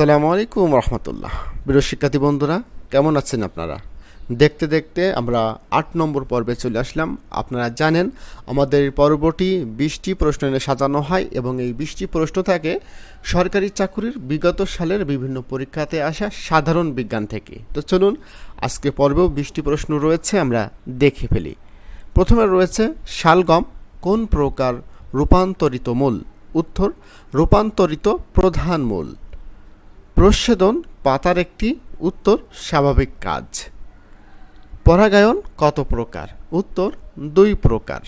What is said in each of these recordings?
আসসালামু আলাইকুম রহমতুল্লাহ। প্রিয় শিক্ষার্থী বন্ধুরা, কেমন আছেন আপনারা? দেখতে দেখতে আমরা আট নম্বর পর্বে চলে আসলাম। আপনারা জানেন, আমাদের পর্বটি বিশটি প্রশ্ন নিয়ে সাজানো হয় এবং এই বিশটি প্রশ্ন থাকে সরকারি চাকুরির বিগত সালের বিভিন্ন পরীক্ষাতে আসা সাধারণ বিজ্ঞান থেকে। তো চলুন, আজকে পর্বেও বিশটি প্রশ্ন রয়েছে, আমরা দেখে ফেলি। প্রথমে রয়েছে, শালগম কোন প্রকার রূপান্তরিত মূল? উত্তর, রূপান্তরিত প্রধান মূল। প্রচ্ছেদন পাতার একটি উত্তর স্বাভাবিক কাজ। পরাগায়ন কত প্রকার? উত্তর দুই প্রকার।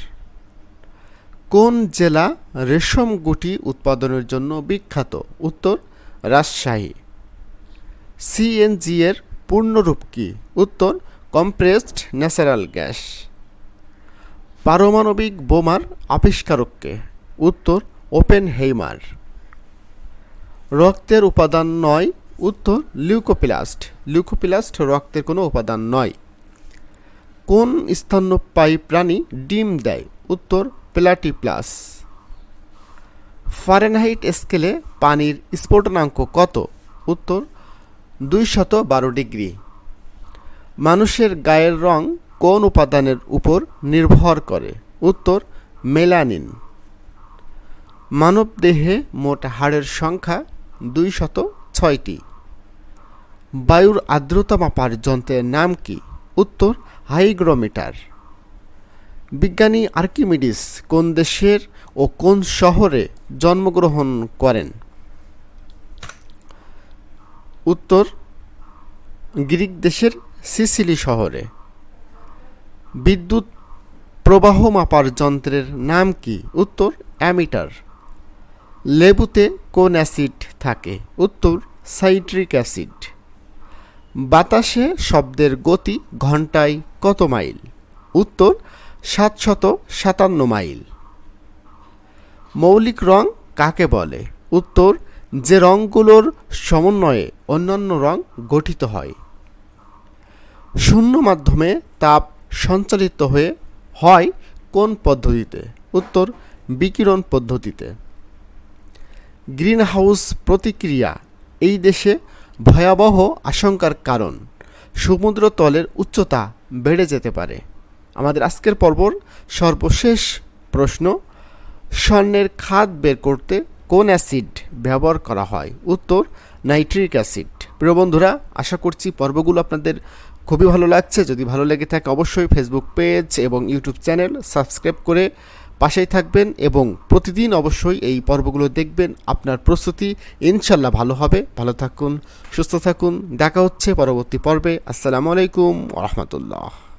কোন জেলা রেশম গুটি উৎপাদনের জন্য বিখ্যাত? উত্তর রাজশাহী। সিএনজি এর পূর্ণরূপ কি? উত্তর কম্প্রেসড ন্যাচারাল গ্যাস। পারমাণবিক বোমার আবিষ্কারককে। উত্তর ওপেন হেইমার রক্তের উপাদান নয় উত্তর লিউকোপ্লাস্ট লিউকোপ্লাস্ট রক্তের কোনো উপাদান নয়। কোন স্তন্যপায়ী প্রাণী ডিম দেয়? উত্তর প্লাটিপ্লাস ফারেনহাইট স্কেলে পানির স্ফোটনাঙ্ক কত? উত্তর দুইশত বারো ডিগ্রি। মানুষের গায়ের রং কোন উপাদানের উপর নির্ভর করে? উত্তর মেলানিন। মানবদেহে মোট হাড়ের সংখ্যা দুইশত ছয়টি। বায়ুর আর্দ্রতা মাপার যন্ত্রের নাম কি? উত্তর, হাইগ্রোমিটার। বিজ্ঞানী আর্কিমিডিস কোন দেশের ও কোন শহরে জন্মগ্রহণ করেন? উত্তর, গ্রিক দেশের সিসিলি শহরে। বিদ্যুৎ প্রবাহ মাপার যন্ত্রের নাম কি? উত্তর, অ্যামিটার। লেবুতে কোন অ্যাসিড থাকে? উত্তর, সাইট্রিক অ্যাসিড। বাতাসে শব্দের গতি ঘন্টায় কত মাইল? উত্তর, সাতশত সাতান্ন মাইল। মৌলিক রং কাকে বলে? উত্তর, যে রঙগুলোর সমন্বয়ে অন্যান্য রং গঠিত হয়। শূন্য মাধ্যমে তাপ সঞ্চালিত হয়ে হয় কোন পদ্ধতিতে? উত্তর, বিকিরণ পদ্ধতিতে। গ্রিনহাউস প্রতিক্রিয়া এই দেশে ভয়াবহ আশঙ্কার কারণ। সমুদ্র তলের উচ্চতা বেড়ে যেতে পারে। আমাদের আজকের পর্বর সর্বশেষ প্রশ্ন, স্বর্ণের খাদ বের করতে কোন অ্যাসিড ব্যবহার করা হয়? উত্তর, নাইট্রিক অ্যাসিড। প্রিয় বন্ধুরা, আশা করছি পর্বগুলো আপনাদের খুবই ভালো লাগছে। যদি ভালো লেগে থাকে, অবশ্যই ফেসবুক পেজ এবং ইউটিউব চ্যানেল সাবস্ক্রাইব করে পাশেই থাকবেন এবং প্রতিদিন অবশ্যই এই পর্বগুলো দেখবেন। আপনার প্রস্তুতি ইনশাল্লাহ ভালো হবে। ভালো থাকুন, সুস্থ থাকুন। দেখা হচ্ছে পরবর্তী পর্বে। আসসালামু আলাইকুম রহমতুল্লাহ।